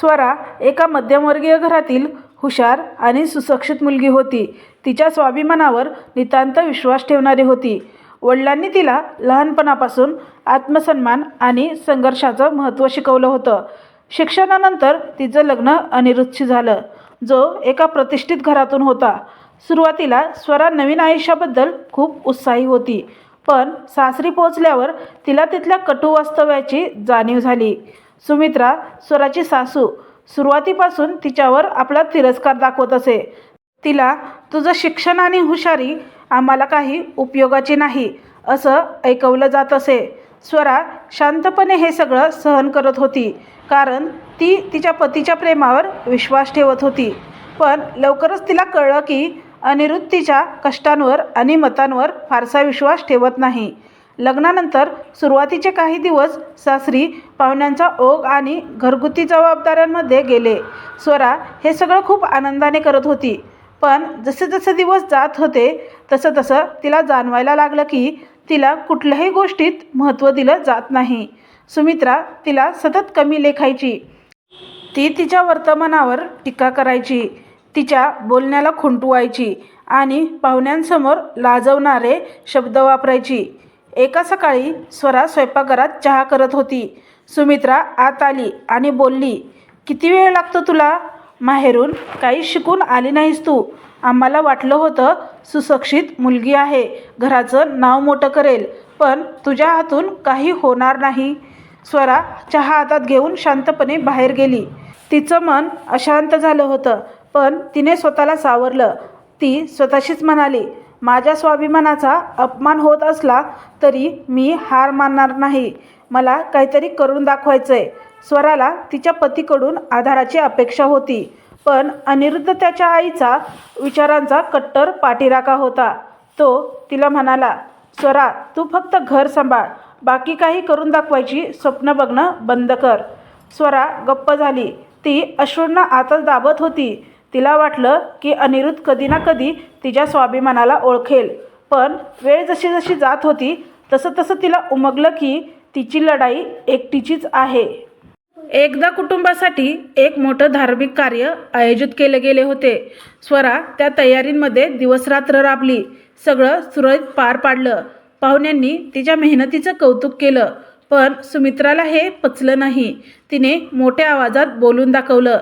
स्वरा एका मध्यमवर्गीय घरातील हुशार आणि सुशिक्षित मुलगी होती. तिच्या स्वाभिमानावर नितांत विश्वास ठेवणारी होती. वडिलांनी तिला लहानपणापासून आत्मसन्मान आणि संघर्षाचं महत्त्व शिकवलं होतं. शिक्षणानंतर तिचं लग्न अनिरुद्धशी झालं. जो एका प्रतिष्ठित घरातून होता. सुरुवातीला स्वरा नवीन आयुष्याबद्दल खूप उत्साही होती पण सासरी पोहोचल्यावर तिला तिथल्या कटू वास्तव्याची जाणीव झाली. सुमित्रा स्वराची सासू. सुरुवातीपासून तिच्यावर आपला तिरस्कार दाखवत असे. तिला तुझं शिक्षण आणि हुशारी आम्हाला काही उपयोगाची नाही असं ऐकवलं जात असे. स्वरा शांतपणे हे सगळं सहन करत होती कारण ती तिच्या पतीच्या प्रेमावर विश्वास ठेवत होती. पण लवकरच तिला कळलं की अनिरुद्ध तिच्या कष्टांवर आणि मतांवर फारसा विश्वास ठेवत नाही. लग्नानंतर सुरुवातीचे काही दिवस सासरी पाहुण्यांचा ओघ आणि घरगुती जबाबदाऱ्यांमध्ये गेले. स्वरा हे सगळं खूप आनंदाने करत होती. पण जसे जसे दिवस जात होते तसं तसं तिला जाणवायला लागलं की तिला कुठल्याही गोष्टीत महत्त्व दिलं जात नाही. सुमित्रा तिला सतत कमी लेखायची. ती तिच्या वर्तमानावर टीका करायची तिच्या बोलण्याला खुंटवायची आणि पाहुण्यांसमोर लाजवणारे शब्द वापरायची. एका सकाळी स्वरा स्वयंपाकघरात चहा करत होती. सुमित्रा आत आली आणि बोलली किती वेळ लागतो तुला? माहेरून काही शिकून आली नाहीस तू. आम्हाला वाटलं होतं सुशिक्षित मुलगी आहे. घराचं नाव मोठं करेल पण तुझ्या हातून काही होणार नाही. स्वरा चहा हातात घेऊन शांतपणे बाहेर गेली. तिचं मन अशांत झालं होतं पण तिने स्वतःला सावरलं. ती स्वतःशीच म्हणाली माझ्या स्वाभिमानाचा अपमान होत असला तरी मी हार मानणार नाही. मला काहीतरी करून दाखवायचं आहे स्वराला तिच्या पतीकडून आधाराची अपेक्षा होती पण अनिरुद्ध त्याच्या आईचा विचारांचा कट्टर पाठीराखा होता. तो तिला म्हणाला स्वरा तू फक्त घर सांभाळ. बाकी काही करून दाखवायची स्वप्न बघणं बंद कर. स्वरा गप्प झाली. ती अश्रूंना आतच दाबत होती. तिला वाटलं की अनिरुद्ध कधी ना कधी तिच्या स्वाभिमानाला ओळखेल. पण वेळ जशी जशी जात होती तसं तसं तिला उमगलं की तिची लढाई एकटीचीच आहे. एकदा कुटुंबासाठी एक मोठं धार्मिक कार्य आयोजित केले गेले होते. स्वरा त्या तयारींमध्ये दिवसरात्र राबली. सगळं सुरळीत पार पाडलं. पाहुण्यांनी तिच्या मेहनतीचं कौतुक केलं. पण सुमित्राला हे पचलं नाही. तिने मोठ्या आवाजात बोलून दाखवलं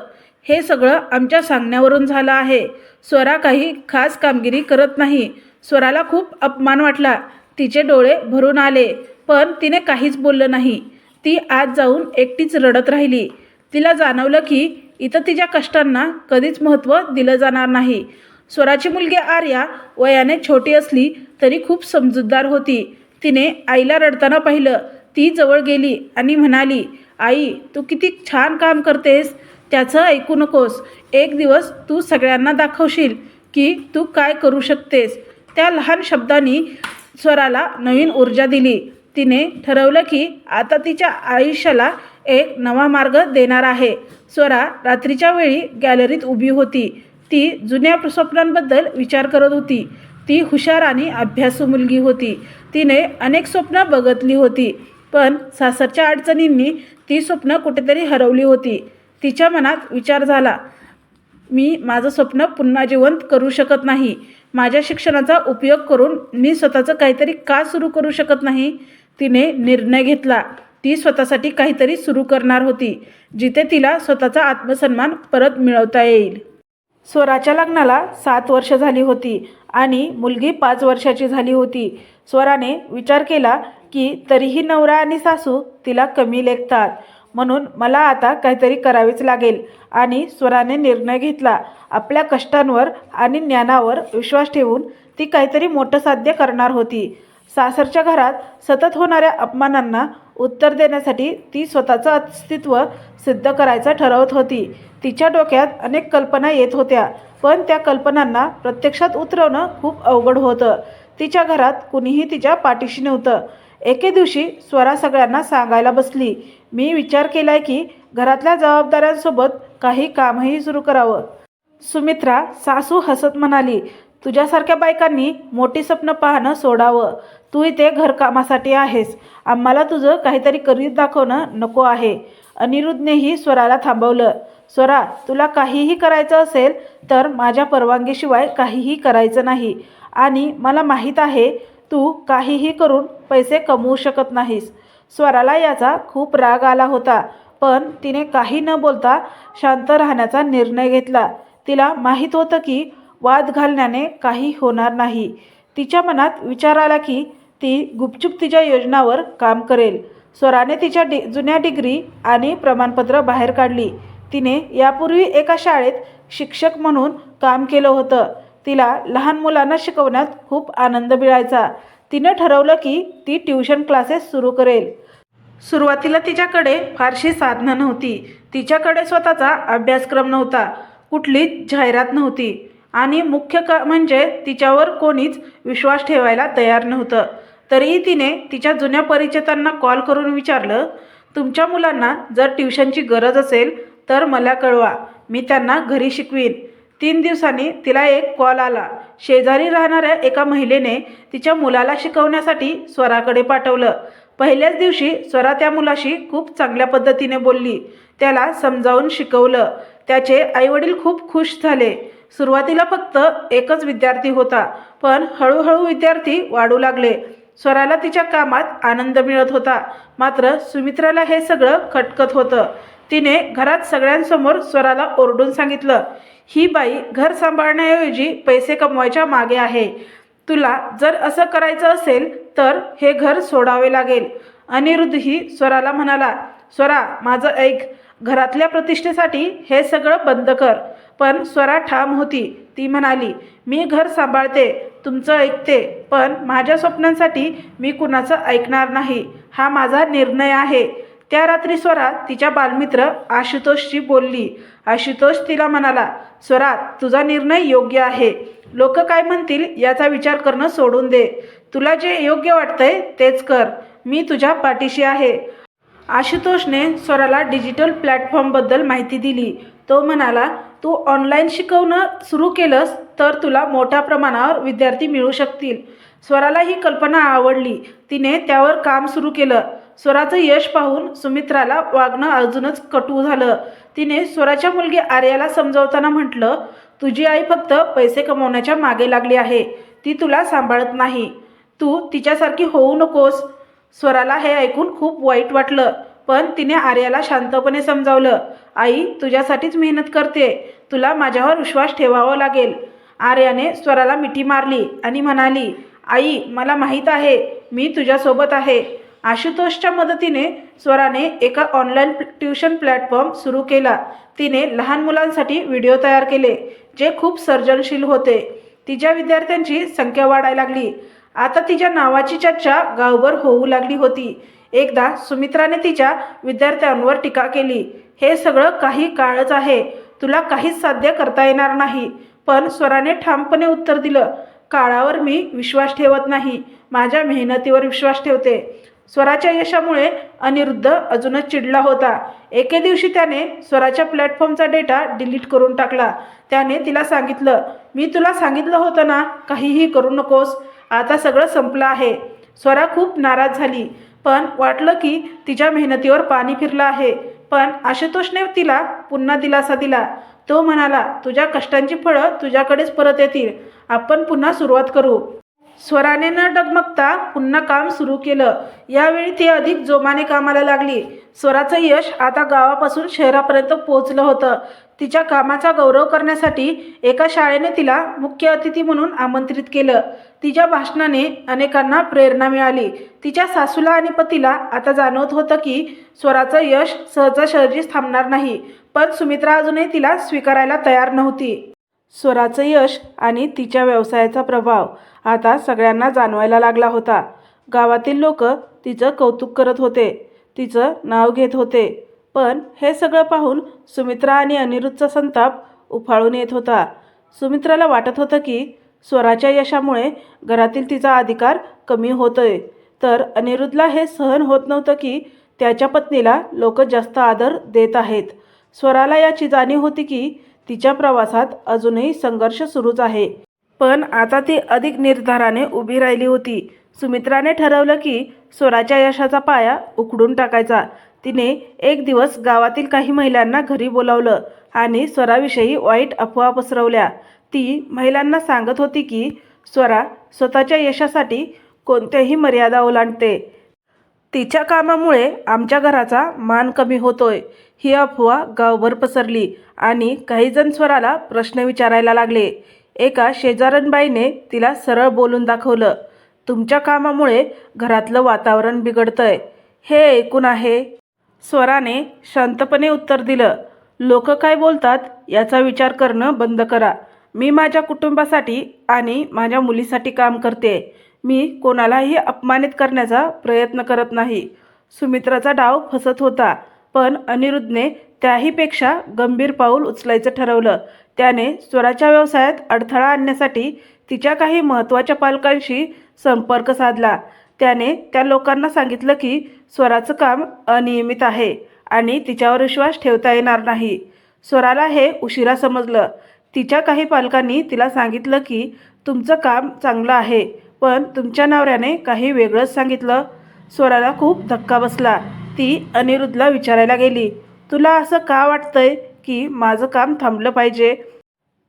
हे सगळं आमच्या सांगण्यावरून झालं आहे. स्वरा काही खास कामगिरी करत नाही. स्वराला खूप अपमान वाटला. तिचे डोळे भरून आले पण तिने काहीच बोललं नाही. ती आत जाऊन एकटीच रडत राहिली. तिला जाणवलं की इथं तिच्या कष्टांना कधीच महत्त्व दिलं जाणार नाही. स्वराची मुलगी आर्या वयाने छोटी असली तरी खूप समजूतदार होती. तिने आईला रडताना पाहिलं. ती जवळ गेली आणि म्हणाली आई तू किती छान काम करतेस. त्याचं ऐकू नकोस. एक दिवस तू सगळ्यांना दाखवशील की तू काय करू शकतेस. त्या लहान शब्दांनी स्वराला नवीन ऊर्जा दिली. तिने ठरवलं की आता तिच्या आयुष्याला एक नवा मार्ग देणार आहे. स्वरा रात्रीच्या वेळी गॅलरीत उभी होती. ती जुन्या स्वप्नांबद्दल विचार करत होती. ती हुशार आणि अभ्यासू मुलगी होती. तिने अनेक स्वप्न बघतली होती. पण सासरच्या अडचणींनी ती स्वप्न कुठेतरी हरवली होती. तिच्या मनात विचार झाला मी माझं स्वप्न पुन्हा जिवंत करू शकत नाही. माझ्या शिक्षणाचा उपयोग करून मी स्वतःचं काहीतरी का सुरू करू शकत नाही? तिने निर्णय घेतला. ती स्वतःसाठी काहीतरी सुरू करणार होती जिथे तिला स्वतःचा आत्मसन्मान परत मिळवता येईल. स्वराच्या लग्नाला सात वर्ष झाली होती आणि मुलगी पाच वर्षाची झाली होती. स्वराने विचार केला की तरीही नवरा आणि सासू तिला कमी लेखतात. म्हणून मला आता काहीतरी करावेच लागेल. आणि स्वराने निर्णय घेतला. आपल्या कष्टांवर आणि ज्ञानावर विश्वास ठेवून ती काहीतरी मोठं साध्य करणार होती. सासरच्या घरात सतत होणाऱ्या अपमानांना उत्तर देण्यासाठी ती स्वतःचं अस्तित्व सिद्ध करायचं ठरवत होती. तिच्या डोक्यात अनेक कल्पना येत होत्या पण त्या कल्पनांना प्रत्यक्षात उतरवणं खूप अवघड होतं. तिच्या घरात कुणीही तिच्या पाठीशी नव्हतं. एके दिवशी स्वरा सगळ्यांना सांगायला बसली. मी विचार केलाय की घरातल्या जबाबदाऱ्यांसोबत काही कामही सुरू करावं. सुमित्रा सासू हसत म्हणाली तुझ्यासारख्या बायकांनी मोठी स्वप्न पाहणं सोडावं. तू इथे घरकामासाठी आहेस. आम्हाला तुझं काहीतरी करीत दाखवणं नको आहे. अनिरुद्धनेही स्वराला थांबवलं स्वरा तुला काहीही करायचं असेल तर माझ्या परवानगीशिवाय काहीही करायचं नाही. आणि मला माहीत आहे तू काहीही करून पैसे कमवू शकत नाहीस. स्वराला याचा खूप राग आला होता पण तिने काही न बोलता शांत राहण्याचा निर्णय घेतला. तिला माहीत होतं की वाद घालण्याने काही होणार नाही. तिच्या मनात विचार आला की ती गुपचूप तिच्या योजनावर काम करेल. स्वराने तिच्या डि जुन्या डिग्री आणि प्रमाणपत्र बाहेर काढली. तिने यापूर्वी एका शाळेत शिक्षक म्हणून काम केलं होतं. तिला लहान मुलांना शिकवण्यात खूप आनंद मिळायचा. तिनं ठरवलं की ती ट्युशन क्लासेस सुरू करेल. सुरुवातीला तिच्याकडे फारशी साधनं नव्हती. तिच्याकडे स्वतःचा अभ्यासक्रम नव्हता. कुठलीच जाहिरात नव्हती. आणि मुख्य का म्हणजे तिच्यावर कोणीच विश्वास ठेवायला तयार नव्हतं. तरीही तिने तिच्या जुन्या परिचितांना कॉल करून विचारलं तुमच्या मुलांना जर ट्युशनची गरज असेल तर मला कळवा. मी त्यांना घरी शिकवीन. तीन दिवसांनी तिला एक कॉल आला. शेजारी राहणाऱ्या एका महिलेने तिच्या मुलाला शिकवण्यासाठी स्वराकडे पाठवलं. पहिल्याच दिवशी स्वरा त्या मुलाशी खूप चांगल्या पद्धतीने बोलली. त्याला समजावून शिकवलं. त्याचे आईवडील खूप खुश झाले. सुरुवातीला फक्त एकच विद्यार्थी होता पण हळूहळू विद्यार्थी वाढू लागले. स्वराला तिच्या कामात आनंद मिळत होता. मात्र सुमित्राला हे सगळं खटकत होतं. तिने घरात सगळ्यांसमोर स्वराला ओरडून सांगितलं ही बाई घर सांभाळण्याऐवजी पैसे कमवायच्या मागे आहे. तुला जर असं करायचं असेल तर हे घर सोडावे लागेल. अनिरुद्धही स्वराला म्हणाला स्वरा माझं ऐक घरातल्या प्रतिष्ठेसाठी हे सगळं बंद कर. पण स्वरा ठाम होती. ती म्हणाली मी घर सांभाळते तुमचं ऐकते पण माझ्या स्वप्नांसाठी मी कुणाचं ऐकणार नाही. हा माझा निर्णय आहे. त्या रात्री स्वरा तिच्या बालमित्र आशुतोषशी बोलली. आशुतोष तिला म्हणाला स्वरा तुझा निर्णय योग्य आहे. लोक काय म्हणतील याचा विचार करणं सोडून दे. तुला जे योग्य वाटतंय तेच कर. मी तुझ्या पाठीशी आहे. आशुतोषने स्वराला डिजिटल प्लॅटफॉर्मबद्दल माहिती दिली. तो म्हणाला तू ऑनलाईन शिकवणं सुरू केलंस तर तुला मोठ्या प्रमाणावर विद्यार्थी मिळू शकतील. स्वराला ही कल्पना आवडली. तिने त्यावर काम सुरू केलं. स्वराचं यश पाहून सुमित्राला वागणं अजूनच कटू झालं. तिने स्वराच्या मुलगी आर्याला समजावताना म्हटलं तुझी आई फक्त पैसे कमवण्याच्या मागे लागली आहे. ती तुला सांभाळत नाही. तू तिच्यासारखी होऊ नकोस. स्वराला हे ऐकून खूप वाईट वाटलं पण तिने आर्याला शांतपणे समजावलं आई तुझ्यासाठीच मेहनत करते. तुला माझ्यावर विश्वास ठेवावा लागेल. आर्याने स्वराला मिठी मारली आणि म्हणाली आई मला माहीत आहे मी तुझ्यासोबत आहे. आशुतोषच्या मदतीने स्वराने एका ऑनलाईन ट्युशन प्लॅटफॉर्म सुरू केला. तिने लहान मुलांसाठी व्हिडिओ तयार केले जे खूप सर्जनशील होते. तिच्या विद्यार्थ्यांची संख्या वाढायला लागली. आता तिच्या नावाची चर्चा गावभर होऊ लागली होती. एकदा सुमित्राने तिच्या विद्यार्थ्यांवर टीका केली हे सगळं काही काळच आहे. तुला काहीच साध्य करता येणार नाही. पण स्वराने ठामपणे उत्तर दिलं काळावर मी विश्वास ठेवत नाही. माझ्या मेहनतीवर विश्वास ठेवते. स्वराच्या यशामुळे अनिरुद्ध अजूनच चिडला होता. एके दिवशी त्याने स्वराच्या प्लॅटफॉर्मचा डेटा डिलीट करून टाकला. त्याने तिला सांगितलं मी तुला सांगितलं होतं ना काहीही करू नकोस. आता सगळं संपलं आहे. स्वरा खूप नाराज झाली. पण वाटलं की तिच्या मेहनतीवर पाणी फिरलं आहे. पण आशुतोषने तिला पुन्हा दिलासा दिला. तो म्हणाला तुझ्या कष्टांची फळं तुझ्याकडेच परत येतील. आपण पुन्हा सुरुवात करू. स्वराने न डगमगता पुन्हा काम सुरू केलं. यावेळी ती अधिक जोमाने कामाला लागली. स्वराचं यश आता गावापासून शहरापर्यंत पोहोचलं होतं. तिच्या कामाचा गौरव करण्यासाठी एका शाळेने तिला मुख्य अतिथी म्हणून आमंत्रित केलं. तिच्या भाषणाने अनेकांना प्रेरणा मिळाली. तिच्या सासूला आणि पतीला आता जाणवत होतं की स्वराचं यश सहजासहजीच थांबणार नाही. पण सुमित्रा अजूनही तिला स्वीकारायला तयार नव्हती. स्वराचं यश आणि तिच्या व्यवसायाचा प्रभाव आता सगळ्यांना जाणवायला लागला होता. गावातील लोक तिचं कौतुक करत होते. तिचं नाव घेत होते. पण हे सगळं पाहून सुमित्रा आणि अनिरुद्धचा संताप उफाळून येत होता. सुमित्राला वाटत होतं की स्वराच्या यशामुळे घरातील तिचा अधिकार कमी होतोय. तर अनिरुद्धला हे सहन होत नव्हतं की त्याच्या पत्नीला लोक जास्त आदर देत आहेत. स्वराला याची जाणीव होती की तिच्या प्रवासात अजूनही संघर्ष सुरूच आहे. पण आता ती अधिक निर्धाराने उभी राहिली होती. सुमित्राने ठरवलं की स्वराच्या यशाचा पाया उखडून टाकायचा. तिने एक दिवस गावातील काही महिलांना घरी बोलावलं आणि स्वराविषयी वाईट अफवा पसरवल्या. ती महिलांना सांगत होती की स्वरा स्वतःच्या यशासाठी कोणत्याही मर्यादा ओलांडते. तिच्या कामामुळे आमच्या घराचा मान कमी होतोय. ही अफवा गावभर पसरली आणि काहीजण स्वराला प्रश्न विचारायला लागले. एका शेजारणबाईने तिला सरळ बोलून दाखवलं तुमच्या कामामुळे घरातलं वातावरण बिघडतंय. हे ऐकून आहे. स्वराने शांतपणे उत्तर दिलं लोक काय बोलतात याचा विचार करणं बंद करा. मी माझ्या कुटुंबासाठी आणि माझ्या मुलीसाठी काम करते. मी कोणालाही अपमानित करण्याचा प्रयत्न करत नाही. सुमित्राचा डाव फसत होता. पण अनिरुद्धने त्याहीपेक्षा गंभीर पाऊल उचलायचं ठरवलं. त्याने स्वराच्या व्यवसायात अडथळा आणण्यासाठी तिच्या काही महत्त्वाच्या पालकांशी संपर्क साधला. त्याने त्या लोकांना सांगितलं की स्वराचं काम अनियमित आहे आणि तिच्यावर विश्वास ठेवता येणार नाही. स्वराला हे उशिरा समजलं. तिच्या काही पालकांनी तिला सांगितलं की तुमचं काम चांगलं आहे पण तुमच्या नवऱ्याने काही वेगळंच सांगितलं. स्वराला खूप धक्का बसला. ती अनिरुद्धला विचारायला गेली. तुला असं का वाटतंय की माझं काम थांबलं पाहिजे?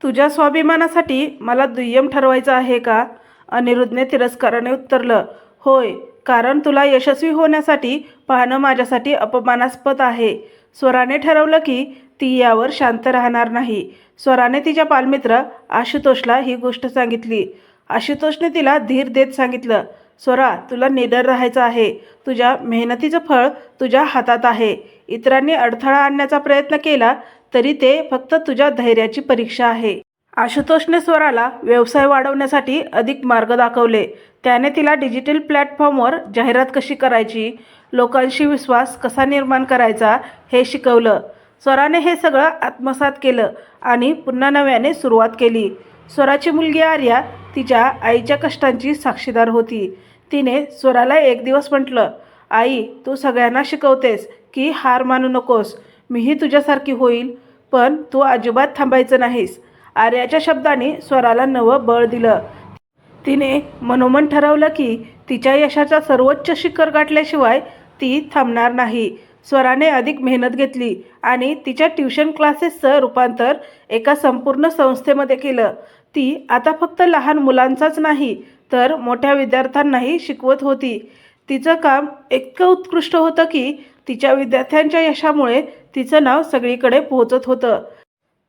तुझ्या स्वाभिमानासाठी मला दुय्यम ठरवायचं आहे का? अनिरुद्धने तिरस्काराने उत्तरलं. होय कारण तुला यशस्वी होण्यासाठी पाहणं माझ्यासाठी अपमानास्पद आहे. स्वराने ठरवलं की ती यावर शांत राहणार नाही. स्वराने तिच्या पालमित्र आशुतोषला ही गोष्ट सांगितली. आशुतोषने तिला धीर देत सांगितलं. स्वरा तुला निडर राहायचं आहे. तुझ्या मेहनतीचं फळ तुझ्या हातात आहे. इतरांनी अडथळा आणण्याचा प्रयत्न केला तरी ते फक्त तुझ्या धैर्याची परीक्षा आहे. आशुतोषने स्वराला व्यवसाय वाढवण्यासाठी अधिक मार्ग दाखवले. त्याने तिला डिजिटल प्लॅटफॉर्मवर जाहिरात कशी करायची लोकांशी विश्वास कसा निर्माण करायचा हे शिकवलं. स्वराने हे सगळं आत्मसात केलं आणि पुन्हा नव्याने सुरुवात केली. स्वराची मुलगी आर्या तिच्या आईच्या कष्टांची साक्षीदार होती. तिने स्वराला एक दिवस म्हटलं आई तू सगळ्यांना शिकवतेस की हार मानू नकोस. मीही तुझ्यासारखी होईल पण तू अजिबात थांबायचं नाहीस. आर्याच्या शब्दाने स्वराला नवं बळ दिलं. तिने मनोमन ठरवलं की तिच्या यशाचा सर्वोच्च शिखर गाठल्याशिवाय ती थांबणार नाही. स्वराने अधिक मेहनत घेतली आणि तिच्या ट्युशन क्लासेसचं रूपांतर एका संपूर्ण संस्थेमध्ये केलं. ती आता फक्त लहान मुलांचाच नाही तर मोठ्या विद्यार्थ्यांनाही शिकवत होती. तिचं काम इतकं उत्कृष्ट होतं की तिच्या विद्यार्थ्यांच्या यशामुळे तिचं नाव सगळीकडे पोहोचत होतं.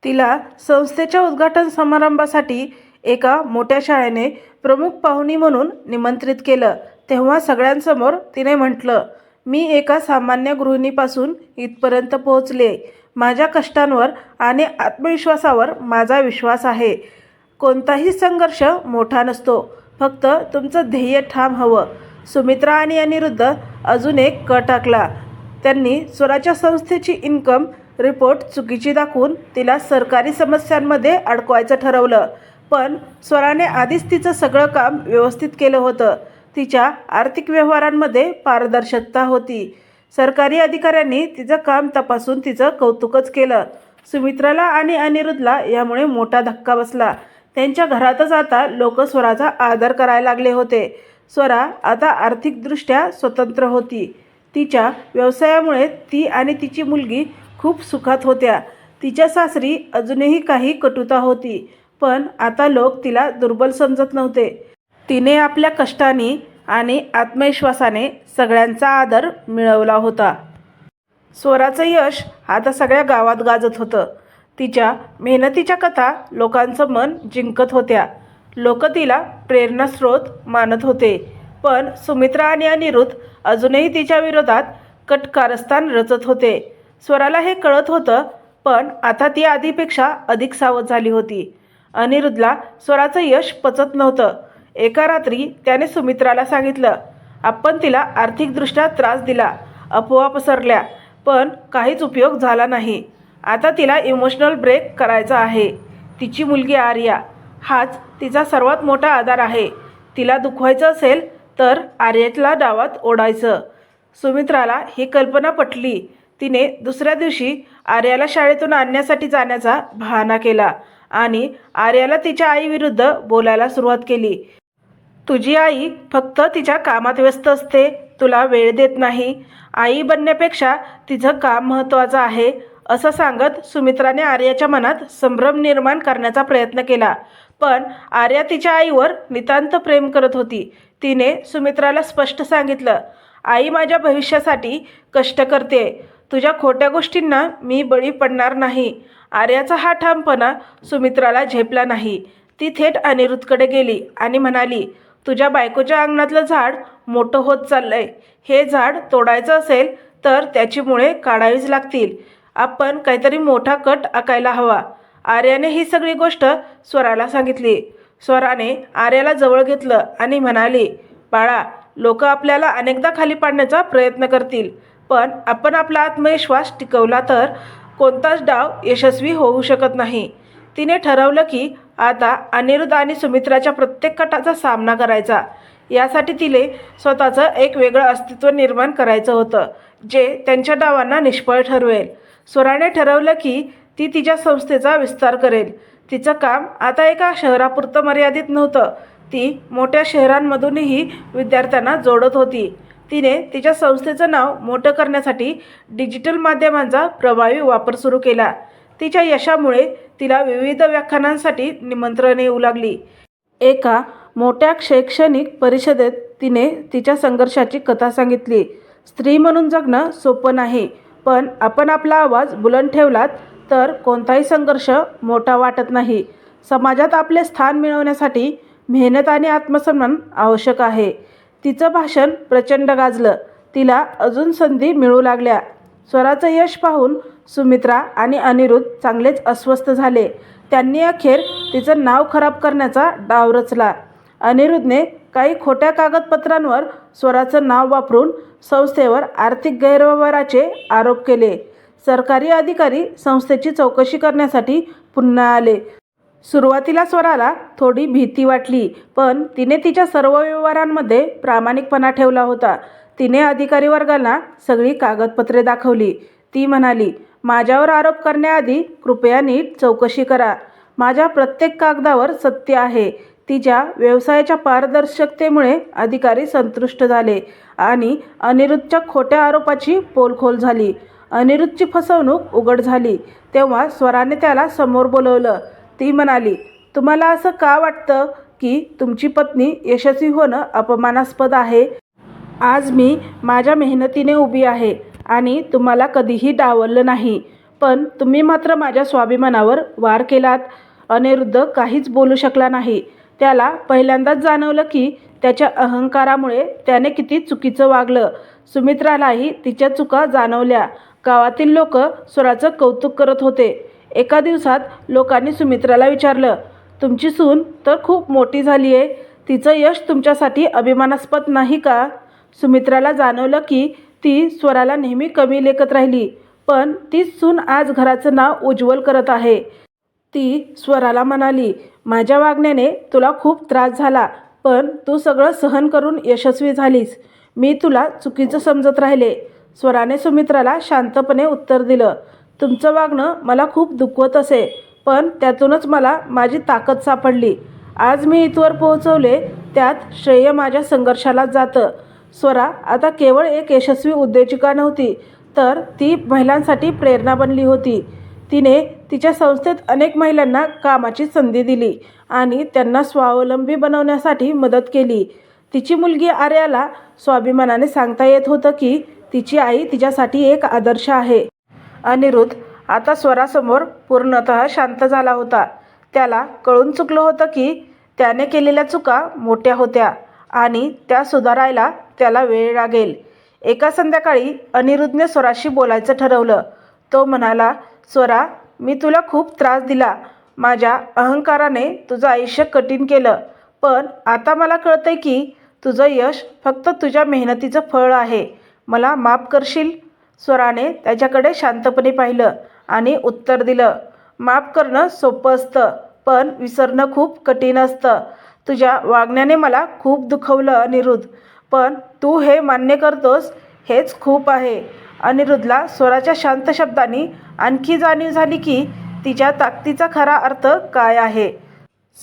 तिला संस्थेच्या उद्घाटन समारंभासाठी एका मोठ्या शाळेने प्रमुख पाहुणी म्हणून निमंत्रित केलं. तेव्हा सगळ्यांसमोर तिने म्हटलं मी एका सामान्य गृहिणीपासून इथपर्यंत पोहोचले. माझ्या कष्टांवर आणि आत्मविश्वासावर माझा विश्वास आहे. कोणताही संघर्ष मोठा नसतो. फक्त तुमचं ध्येय ठाम हवं. सुमित्रा आणि अनिरुद्ध अजून एक क टाकला. त्यांनी स्वराच्या संस्थेची इन्कम रिपोर्ट चुकीची दाखवून तिला सरकारी समस्यांमध्ये अडकवायचं ठरवलं. पण स्वराने आधीच तिचं सगळं काम व्यवस्थित केलं होतं. तिच्या आर्थिक व्यवहारांमध्ये पारदर्शकता होती. सरकारी अधिकाऱ्यांनी तिचं काम तपासून तिचं कौतुकच केलं. सुमित्राला आणि अनिरुद्धला यामुळे मोठा धक्का बसला. त्यांच्या घरातच आता लोक स्वराचा आदर करायला लागले होते. स्वरा आता आर्थिकदृष्ट्या स्वतंत्र होती. तिच्या व्यवसायामुळे ती आणि तिची मुलगी खूप सुखात होत्या. तिच्या सासरी अजूनही काही कटुता होती पण आता लोक तिला दुर्बल समजत नव्हते. तिने आपल्या कष्टाने आणि आत्मविश्वासाने सगळ्यांचा आदर मिळवला होता. स्वराचं यश आता सगळ्या गावात गाजत होतं. तिच्या मेहनतीच्या कथा लोकांचं मन जिंकत होत्या. लोक तिला प्रेरणास्रोत मानत होते. पण सुमित्रा आणि अनिरुद्ध अजूनही तिच्या विरोधात कटकारस्थान रचत होते. स्वराला हे कळत होतं पण आता ती आधीपेक्षा अधिक सावध झाली होती. अनिरुद्धला स्वराचं यश पचत नव्हतं. एका रात्री त्याने सुमित्राला सांगितलं आपण तिला आर्थिकदृष्ट्या त्रास दिला अफवा पसरल्या पण काहीच उपयोग झाला नाही. आता तिला इमोशनल ब्रेक करायचा आहे. तिची मुलगी आर्या हाच तिचा सर्वात मोठा आधार आहे. तिला दुखवायचं असेल तर आर्याला डावात ओढायचं. सुमित्राला ही कल्पना पटली. तिने दुसऱ्या दिवशी आर्याला शाळेतून आणण्यासाठी जाण्याचा बहाणा केला आणि आर्याला तिच्या आईविरुद्ध बोलायला सुरुवात केली. तुझी आई फक्त तिच्या कामात व्यस्त असते. तुला वेळ देत नाही. आई बनण्यापेक्षा तिचं काम महत्त्वाचं आहे. असं सांगत सुमित्राने आर्याच्या मनात संभ्रम निर्माण करण्याचा प्रयत्न केला. पण आर्या तिच्या आईवर नितांत प्रेम करत होती. तिने सुमित्राला स्पष्ट सांगितलं आई माझ्या भविष्यासाठी कष्ट करते. तुझ्या खोट्या गोष्टींना मी बळी पडणार नाही. आर्याचा हा ठामपणा सुमित्राला झेपला नाही. ती थेट अनिरुद्धकडे गेली आणि म्हणाली तुझ्या बायकोच्या अंगणातलं झाड मोठं होत चाललंय. हे झाड तोडायचं असेल तर त्याची मुळे काढावीच लागतील. आपण काहीतरी मोठा कट आकायला हवा. आर्याने ही सगळी गोष्ट स्वराला सांगितली. स्वराने आर्याला जवळ घेतलं आणि म्हणाली बाळा लोक आपल्याला अनेकदा खाली पाडण्याचा प्रयत्न करतील पण आपण आपला आत्मविश्वास टिकवला तर कोणताच डाव यशस्वी होऊ शकत नाही. तिने ठरवलं की आता अनिरुद्ध आणि सुमित्राच्या प्रत्येक कटाचा सामना करायचा. यासाठी तिले स्वतःचं एक वेगळं अस्तित्व निर्माण करायचं होतं जे त्यांच्या डावांना निष्फळ ठरवेल. स्वराने ठरवलं की ती तिच्या संस्थेचा विस्तार करेल. तिचं काम आता एका शहरापुरतं मर्यादित नव्हतं. ती मोठ्या शहरांमधूनही विद्यार्थ्यांना जोडत होती. तिने तिच्या संस्थेचं नाव मोठं करण्यासाठी डिजिटल माध्यमांचा प्रभावी वापर सुरू केला. तिच्या यशामुळे तिला विविध व्याख्यानांसाठी निमंत्रण येऊ लागली एका मोठ्या शैक्षणिक परिषदेत तिने तिच्या संघर्षाची कथा सांगितली. स्त्री म्हणून जगणं सोपं नाही. पण आपण आपला आवाज बुलंद ठेवलात तर कोणताही संघर्ष मोठा वाटत नाही. समाजात आपले स्थान मिळवण्यासाठी मेहनत आणि आत्मसन्मान आवश्यक आहे. तिचं भाषण प्रचंड गाजलं. तिला अजून संधी मिळू लागल्या. स्वराचं यश पाहून सुमित्रा आणि अनिरुद्ध चांगलेच अस्वस्थ झाले. त्यांनी अखेर तिचं नाव खराब करण्याचा डाव रचला. अनिरुद्धने काही खोट्या कागदपत्रांवर स्वराचं नाव वापरून संस्थेवर आर्थिक गैरव्यवहाराचे आरोप केले. सरकारी अधिकारी संस्थेची चौकशी करण्यासाठी पुन्हा आले. सुरुवातीला स्वराला थोडी भीती वाटली पण तिने तिच्या सर्व व्यवहारांमध्ये प्रामाणिकपणा ठेवला होता. तिने अधिकारी वर्गाला सगळी कागदपत्रे दाखवली. ती म्हणाली माझ्यावर आरोप करण्याआधी कृपया नीट चौकशी करा. माझ्या प्रत्येक कागदावर सत्य आहे. तिच्या व्यवसायाच्या पारदर्शकतेमुळे अधिकारी संतुष्ट झाले आणि अनिरुद्धच्या खोट्या आरोपाची पोलखोल झाली. अनिरुद्धची फसवणूक उघड झाली. तेव्हा स्वराने त्याला समोर बोलवलं. ती म्हणाली तुम्हाला असं का वाटतं की तुमची पत्नी यशस्वी होणं अपमानास्पद आहे? आज मी माझ्या मेहनतीने उभी आहे आणि तुम्हाला कधीही डावललं नाही. पण तुम्ही मात्र माझ्या स्वाभिमानावर वार केलात. अनिरुद्ध काहीच बोलू शकला नाही. त्याला पहिल्यांदाच जाणवलं की त्याच्या अहंकारामुळे त्याने किती चुकीचं वागलं. सुमित्रालाही तिच्या चुका जाणवल्या. गावातील लोक स्वराचं कौतुक करत होते. एका दिवसात लोकांनी सुमित्राला विचारलं तुमची सून तर खूप मोठी झाली आहे तिचं यश तुमच्यासाठी अभिमानास्पद नाही का? सुमित्राला जाणवलं की ती स्वराला नेहमी कमी लेखत राहिली पण तीच सून आज घराचं नाव उज्ज्वल करत आहे. ती स्वराला म्हणाली माझ्या वागण्याने तुला खूप त्रास झाला पण तू सगळं सहन करून यशस्वी झालीस. मी तुला चुकीचं समजत राहिले. स्वराने सुमित्राला शांतपणे उत्तर दिलं. तुमचं वागणं मला खूप दुखवत असे पण त्यातूनच मला माझी ताकद सापडली. आज मी इथवर पोहोचवले त्यात श्रेय माझ्या संघर्षाला जातं. स्वरा आता केवळ एक यशस्वी उद्योजिका नव्हती तर ती महिलांसाठी प्रेरणा बनली होती. तिने तिच्या संस्थेत अनेक महिलांना कामाची संधी दिली आणि त्यांना स्वावलंबी बनवण्यासाठी मदत केली. तिची मुलगी आर्याला स्वाभिमानाने सांगता येत होतं की तिची आई तिच्यासाठी एक आदर्श आहे. अनिरुद्ध आता स्वरासमोर पूर्णतः शांत झाला होता. त्याला कळून चुकलं होतं की त्याने केलेल्या चुका मोठ्या होत्या आणि त्या सुधारायला त्याला वेळ लागेल. एका संध्याकाळी अनिरुद्धने स्वराशी बोलायचं ठरवलं. तो म्हणाला स्वरा मी तुला खूप त्रास दिला. माझ्या अहंकाराने तुझं आयुष्य कठीण केलं. पण आता मला कळतंय की तुझं यश फक्त तुझ्या मेहनतीचं फळ आहे. मला माफ करशील? स्वराने त्याच्याकडे शांतपणे पाहिलं आणि उत्तर दिलं. माफ करणं सोपं असतं पण विसरणं खूप कठीण असतं. तुझ्या वागण्याने मला खूप दुखवलं अनिरुद्ध. पण तू हे मान्य करतोस हेच खूप आहे. अनिरुद्धला स्वराच्या शांत शब्दांनी आणखी जाणीव झाली की तिच्या ताकदीचा खरा अर्थ काय आहे?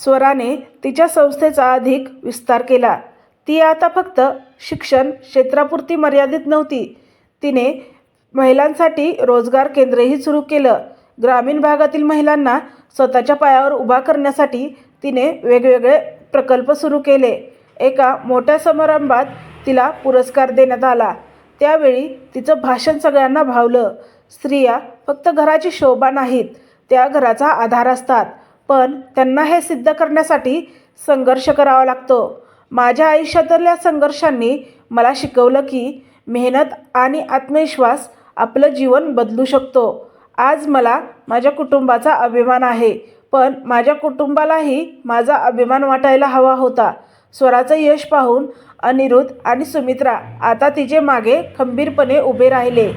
स्वराने तिच्या संस्थेचा अधिक विस्तार केला. ती आता फक्त शिक्षण क्षेत्रापुरती मर्यादित नव्हती. तिने महिलांसाठी रोजगार केंद्रही सुरू केलं. ग्रामीण भागातील महिलांना स्वतःच्या पायावर उभा करण्यासाठी तिने वेगवेगळे प्रकल्प सुरू केले. एका मोठ्या समारंभात तिला पुरस्कार देण्यात आला. त्यावेळी तिचं भाषण सगळ्यांना भावलं. स्त्रिया फक्त घराची शोभा नाहीत त्या घराचा आधार असतात. पण त्यांना हे सिद्ध करण्यासाठी संघर्ष करावा लागतो. माझ्या आयुष्यातल्या संघर्षांनी मला शिकवलं की मेहनत आणि आत्मविश्वास आपलं जीवन बदलू शकतो. आज मला माझ्या कुटुंबाचा अभिमान आहे पण माझ्या कुटुंबालाही माझा अभिमान वाटायला हवा होता. स्वराचं यश पाहून अनिरुद्ध आणि सुमित्रा आता तिचे मागे खंबीरपणे उभे राहिले.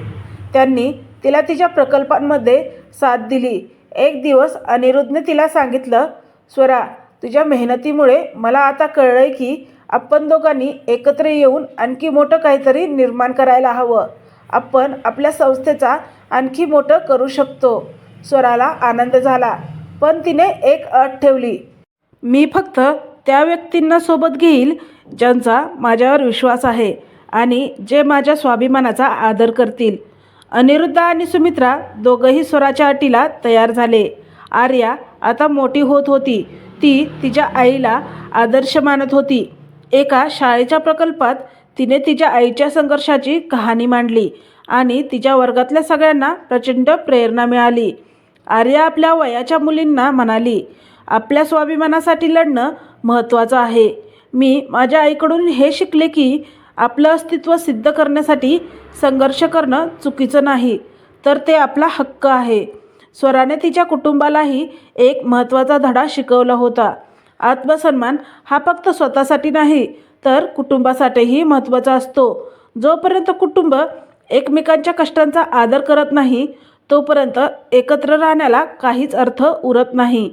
त्यांनी तिला तिच्या प्रकल्पांमध्ये साथ दिली. एक दिवस अनिरुद्धने तिला सांगितलं स्वरा तुझ्या मेहनतीमुळे मला आता कळलंय की आपण दोघांनी एकत्र येऊन आणखी मोठं काहीतरी निर्माण करायला हवं. आपण आपल्या संस्थेचा आणखी मोठं करू शकतो. स्वराला आनंद झाला पण तिने एक अट ठेवली. मी फक्त त्या व्यक्तींना सोबत घेईल ज्यांचा माझ्यावर विश्वास आहे आणि जे माझ्या स्वाभिमानाचा आदर करतील. अनिरुद्ध आणि सुमित्रा दोघंही स्वराच्या अटीला तयार झाले. आर्या आता मोठी होत होती. ती तिच्या आईला आदर्श मानत होती. एका शाळेच्या प्रकल्पात तिने तिच्या आईच्या संघर्षाची कहाणी मांडली आणि तिच्या वर्गातल्या सगळ्यांना प्रचंड प्रेरणा मिळाली. आर्या आपल्या वयाच्या मुलींना म्हणाली आपल्या स्वाभिमानासाठी लढणं महत्त्वाचं आहे. मी माझ्या आईकडून हे शिकले की आपलं अस्तित्व सिद्ध करण्यासाठी संघर्ष करणं चुकीचं नाही तर ते आपला हक्क आहे. स्वराने तिच्या कुटुंबालाही एक महत्त्वाचा धडा शिकवला होता. आत्मसन्मान हा फक्त स्वतःसाठी नाही तर कुटुंबासाठीही महत्त्वाचा असतो. जोपर्यंत कुटुंब एकमेकांच्या कष्टांचा आदर करत नाही तोपर्यंत एकत्र राहण्याला काहीच अर्थ उरत नाही.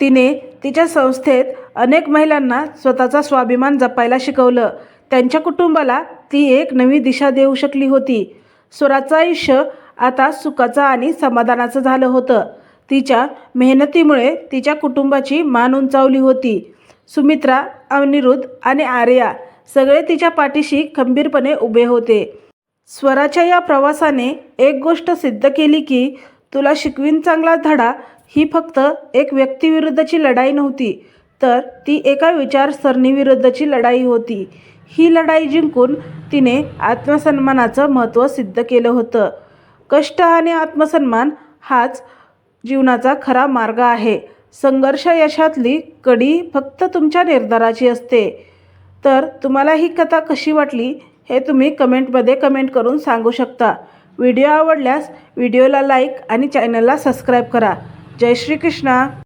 तिने तिच्या संस्थेत अनेक महिलांना स्वतःचा स्वाभिमान जपायला शिकवलं. त्यांच्या कुटुंबाला ती एक नवी दिशा देऊ शकली होती. स्वराचं आयुष्य आता सुखाचं आणि समाधानाचं झालं होतं. तिच्या मेहनतीमुळे तिच्या कुटुंबाची मान उंचावली होती. सुमित्रा अनिरुद्ध आणि आर्या सगळे तिच्या पाठीशी खंबीरपणे उभे होते. स्वराच्या या प्रवासाने एक गोष्ट सिद्ध केली की तुला शिकवीन चांगला धडा ही फक्त एक व्यक्तीविरुद्धची लढाई नव्हती तर ती एका विचारसरणीविरुद्धची लढाई होती. ही लढाई जिंकून तिने आत्मसन्मानाचं महत्त्व सिद्ध केलं होतं. कष्ट आणि आत्मसन्मान हाच जीवनाचा खरा मार्ग आहे. संघर्ष यशातली कडी फक्त तुमच्या निर्धाराची असते. तर तुम्हाला ही कथा कशी वाटली हे तुम्ही कमेंटमध्ये कमेंट करून सांगू शकता. व्हिडिओ आवडल्यास व्हिडिओला लाईक आणि चॅनलला सबस्क्राईब करा. जय श्री कृष्णा